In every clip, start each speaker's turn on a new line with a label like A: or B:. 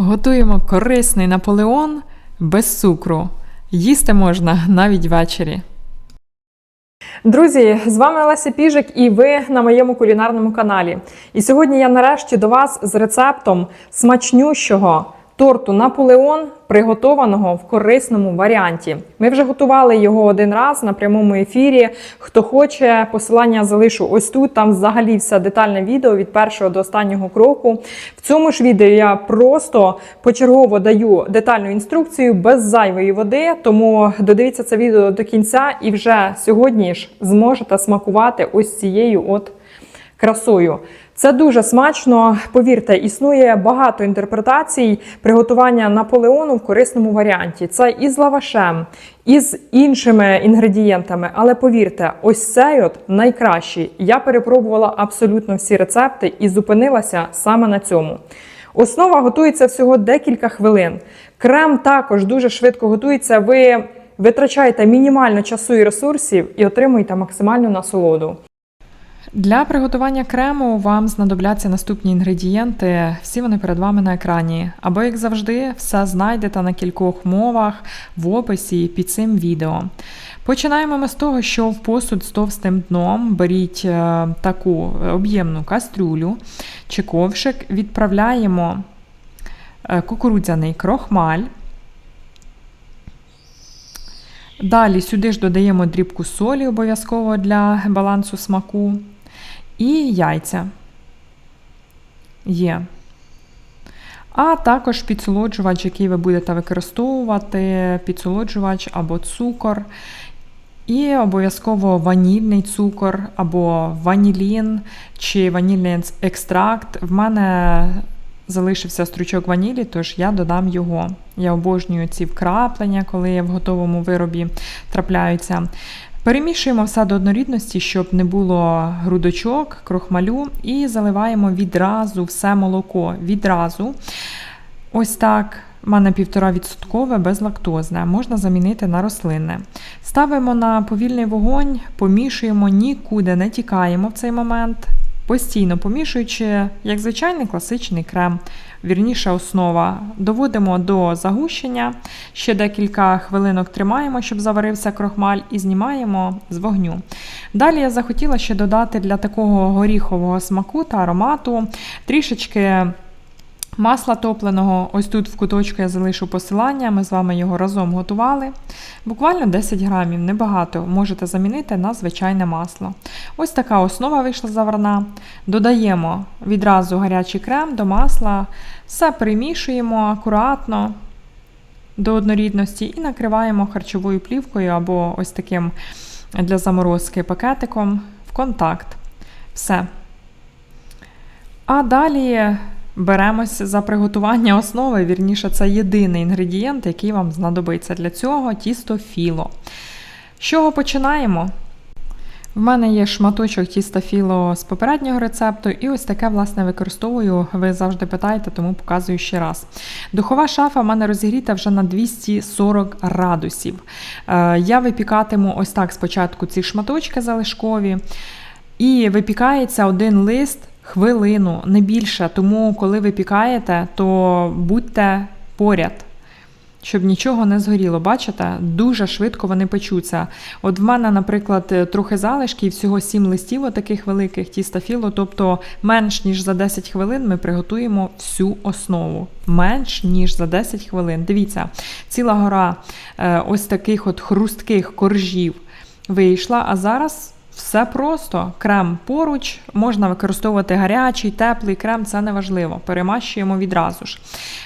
A: Готуємо корисний наполеон без цукру. Їсти можна навіть ввечері. Друзі, з вами Олеся Піжик і ви на моєму кулінарному каналі. І сьогодні я нарешті до вас з рецептом смачнющого торту Наполеон, приготованого в корисному варіанті. Ми вже готували його один раз на прямому ефірі. Хто хоче, посилання залишу ось тут. Там взагалі все детальне відео від першого до останнього кроку. В цьому ж відео я просто почергово даю детальну інструкцію без зайвої води. Тому додивіться це відео до кінця і вже сьогодні ж зможете смакувати ось цією от красою. Це дуже смачно. Повірте, існує багато інтерпретацій приготування наполеону в корисному варіанті. Це і з лавашем, і з іншими інгредієнтами. Але повірте, ось цей от найкращий. Я перепробувала абсолютно всі рецепти і зупинилася саме на цьому. Основа готується всього декілька хвилин. Крем також дуже швидко готується. Ви витрачаєте мінімально часу і ресурсів і отримуєте максимальну насолоду. Для приготування крему вам знадобляться наступні інгредієнти. Всі вони перед вами на екрані. Або, як завжди, все знайдете на кількох мовах в описі під цим відео. Починаємо ми з того, що в посуд з товстим дном беріть е, таку об'ємну кастрюлю чи ковшик, відправляємо е, кукурудзяний крохмаль. Далі сюди ж додаємо дрібку солі обов'язково для балансу смаку. І яйця є. А також підсолоджувач, який ви будете використовувати, підсолоджувач або цукор. І обов'язково ванільний цукор, або ванілін чи ванільний екстракт. В мене залишився стручок ванілі, тож я додам його. Я обожнюю ці вкраплення, коли в готовому виробі трапляються. Перемішуємо все до однорідності, щоб не було грудочок, крохмалю, і заливаємо відразу все молоко. Відразу. Ось так. У мене 1,5% безлактозне, можна замінити на рослинне. Ставимо на повільний вогонь, помішуємо, нікуди не тікаємо в цей момент, постійно помішуючи, як звичайний класичний крем вірніша основа. Доводимо до загущення, ще декілька хвилинок тримаємо, щоб заварився крохмаль, і знімаємо з вогню. Далі я захотіла ще додати для такого горіхового смаку та аромату трішечки. Масла топленого, ось тут в куточку я залишу посилання, ми з вами його разом готували. Буквально 10 грамів, небагато, можете замінити на звичайне масло. Ось така основа вийшла заварна. Додаємо відразу гарячий крем до масла, все перемішуємо акуратно до однорідності і накриваємо харчовою плівкою або ось таким для заморозки пакетиком в контакт. Все. А далі. Беремось за приготування основи, вірніше, це єдиний інгредієнт, який вам знадобиться для цього тісто філо. З чого починаємо? В мене є шматочок тіста філо з попереднього рецепту, і ось таке, власне, використовую. Ви завжди питаєте, тому показую ще раз. Духова шафа в мене розігріта вже на 240 градусів. Е, я випікатиму ось так спочатку ці шматочки залишкові. І випікається один лист хвилину, не більше. Тому, коли ви пікаєте, то будьте поряд. Щоб нічого не згоріло, бачите? Дуже швидко вони печуться. От в мене, наприклад, трохи залишки, всього 7 листів, таких великих тіста філо, тобто менш ніж за 10 хвилин ми приготуємо всю основу. Менш ніж за 10 хвилин. Дивіться, ціла гора е, ось таких от хрустких коржів вийшла, а зараз. Все просто. Крем поруч, можна використовувати гарячий, теплий крем, це не важливо. Перемащуємо відразу ж.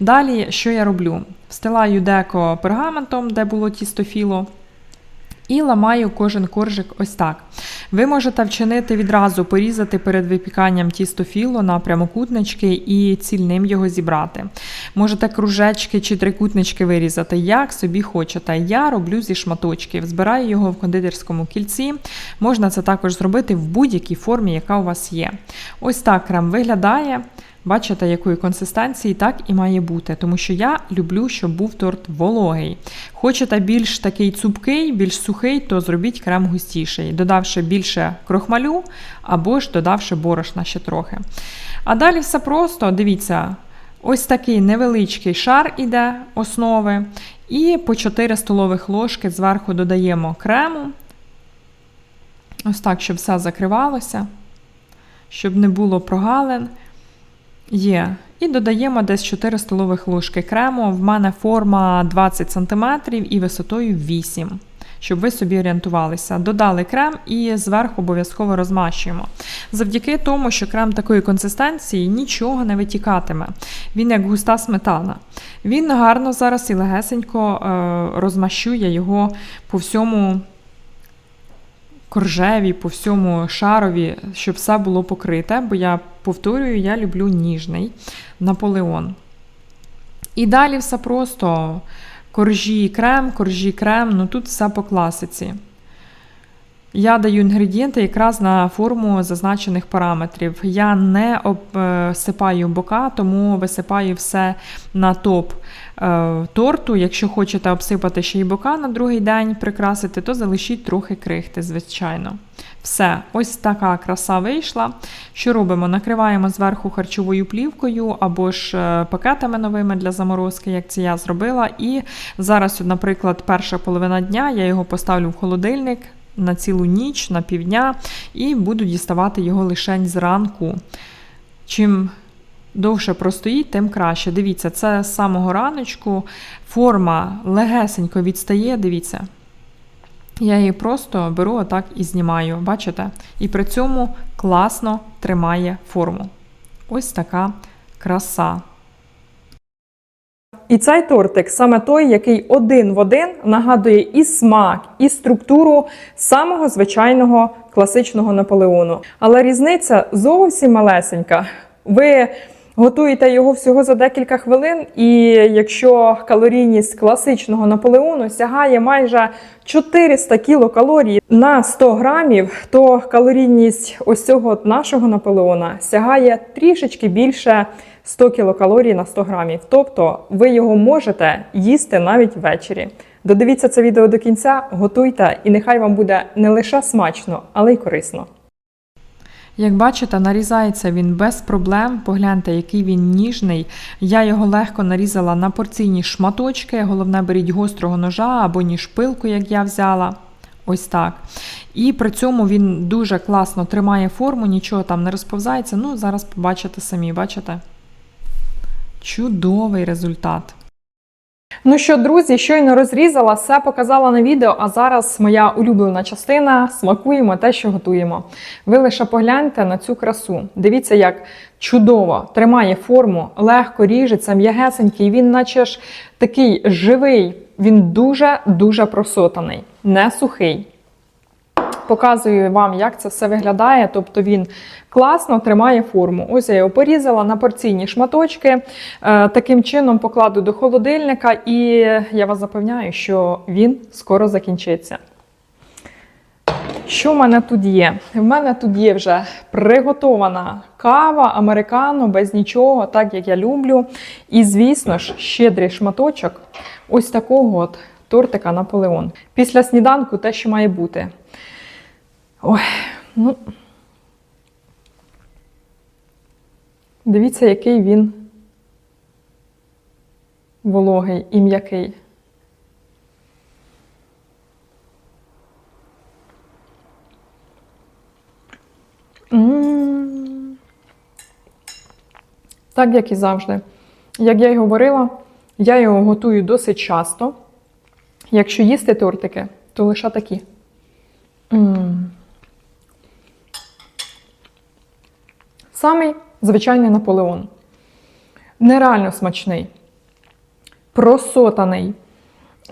A: Далі, що я роблю? Встилаю деко пергаментом, де було тістофіло. І ламаю кожен коржик ось так. Ви можете вчинити відразу порізати перед випіканням тісто філо на прямокутнички і цільним його зібрати. Можете кружечки чи трикутнички вирізати, як собі хочете. Я роблю зі шматочків, збираю його в кондитерському кільці. Можна це також зробити в будь-якій формі, яка у вас є. Ось так крем виглядає. Бачите, якої консистенції так і має бути, тому що я люблю, щоб був торт вологий. Хочете більш такий цупкий, більш сухий, то зробіть крем густіший, додавши більше крохмалю або ж додавши борошна ще трохи. А далі все просто, дивіться. Ось такий невеличкий шар іде основи. І по 4 столових ложки зверху додаємо крему. Ось так, щоб все закривалося, щоб не було прогалин. Є. І додаємо десь 4 столових ложки крему. В мене форма 20 см і висотою 8 щоб ви собі орієнтувалися. Додали крем і зверху обов'язково розмащуємо. Завдяки тому, що крем такої консистенції нічого не витікатиме. Він як густа сметана. Він гарно зараз і легесенько е, розмащує його по всьому коржеві, по всьому шарові, щоб все було покрите, бо я повторюю, я люблю ніжний наполеон. І далі все просто коржі крем, коржі крем, ну тут все по класиці. Я даю інгредієнти якраз на форму зазначених параметрів. Я не обсипаю бока, тому висипаю все на топ е, торту. Якщо хочете обсипати ще й бока на другий день прикрасити, то залишіть трохи крихти, звичайно. Все, ось така краса вийшла. Що робимо? Накриваємо зверху харчовою плівкою або ж е, пакетами новими для заморозки, як це я зробила. І зараз, наприклад, перша половина дня я його поставлю в холодильник на цілу ніч, на півдня, і буду діставати його лишень зранку. Чим довше простоїть, тим краще. Дивіться, це з самого раночку форма легесенько відстає, дивіться. Я її просто беру отак і знімаю, бачите? І при цьому класно тримає форму. Ось така краса.
B: І цей тортик саме той, який один в один нагадує і смак, і структуру самого звичайного класичного Наполеону. Але різниця зовсім малесенька. Ви готуєте його всього за декілька хвилин, і якщо калорійність класичного Наполеону сягає майже 400 кілокалорій на 100 грамів, то калорійність ось цього нашого Наполеона сягає трішечки більше 100 кілокалорій на 100 грамів. Тобто ви його можете їсти навіть ввечері. Додивіться це відео до кінця, готуйте, і нехай вам буде не лише смачно, але й корисно.
A: Як бачите, нарізається він без проблем. Погляньте, який він ніжний. Я його легко нарізала на порційні шматочки. Головне, беріть гострого ножа або ніж пилку, як я взяла. Ось так. І при цьому він дуже класно тримає форму, нічого там не розповзається. Ну, зараз побачите самі, бачите? Чудовий результат.
B: Ну що, друзі, щойно розрізала, все показала на відео, а зараз моя улюблена частина смакуємо те, що готуємо. Ви лише погляньте на цю красу. Дивіться, як чудово тримає форму, легко ріжеться, м'ягесенький, він наче ж такий живий, він дуже-дуже просотаний, не сухий. Показую вам, як це все виглядає. Тобто він класно тримає форму. Ось я його порізала на порційні шматочки. Е, Таким чином покладу до холодильника, і я вас запевняю, що він скоро закінчиться. Що в мене тут є? В мене тут є вже приготована кава, американо, без нічого, так як я люблю. І, звісно ж, щедрий шматочок ось такого от тортика Наполеон. Після сніданку те, що має бути. Ой, ну. Дивіться, який він вологий і м'який. Так, як і завжди. Як я й говорила, я його готую досить часто. Якщо їсти тортики, то лише такі. М. Самий звичайний Наполеон. Нереально смачний, просотаний.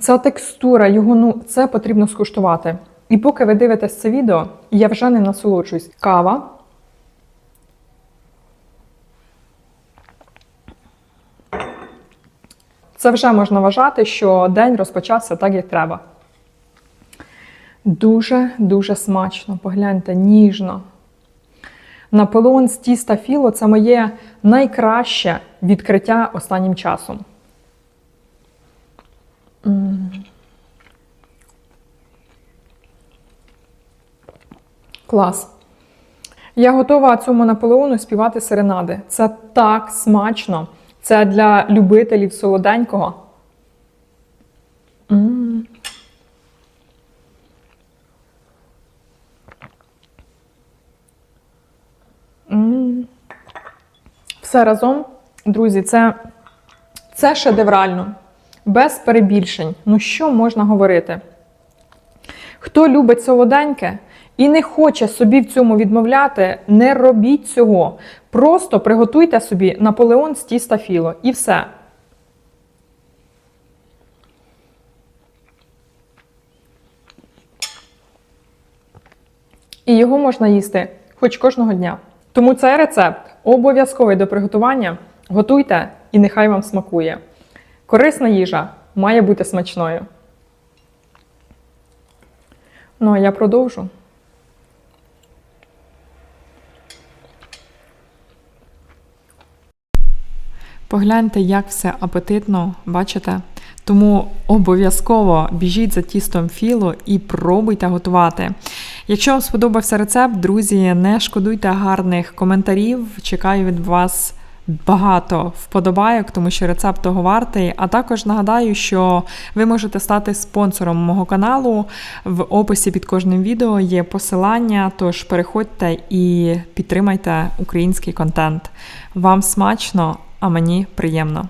B: Ця текстура, його ну, це потрібно скуштувати. І поки ви дивитесь це відео, я вже не насолоджуюсь. Кава. Це вже можна вважати, що день розпочався так, як треба. Дуже-дуже смачно. Погляньте, ніжно. Наполеон з тіста філо це моє найкраще відкриття останнім часом. Клас. Я готова цьому Наполеону співати серенади. Це так смачно, Це для любителів солоденького. М. Все разом, друзі, це, це шедеврально, без перебільшень. Ну що можна говорити? Хто любить солоденьке і не хоче собі в цьому відмовляти, не робіть цього. Просто приготуйте собі Наполеон з тіста філо і все. І його можна їсти хоч кожного дня. Тому цей рецепт обов'язковий до приготування. Готуйте і нехай вам смакує. Корисна їжа має бути смачною. Ну, а я продовжу.
A: Погляньте, як все апетитно, бачите? Тому обов'язково біжіть за тістом філо і пробуйте готувати. Якщо вам сподобався рецепт, друзі, не шкодуйте гарних коментарів. Чекаю від вас багато вподобайок, тому що рецепт того вартий. А також нагадаю, що ви можете стати спонсором мого каналу. В описі під кожним відео є посилання, тож переходьте і підтримайте український контент. Вам смачно, а мені приємно.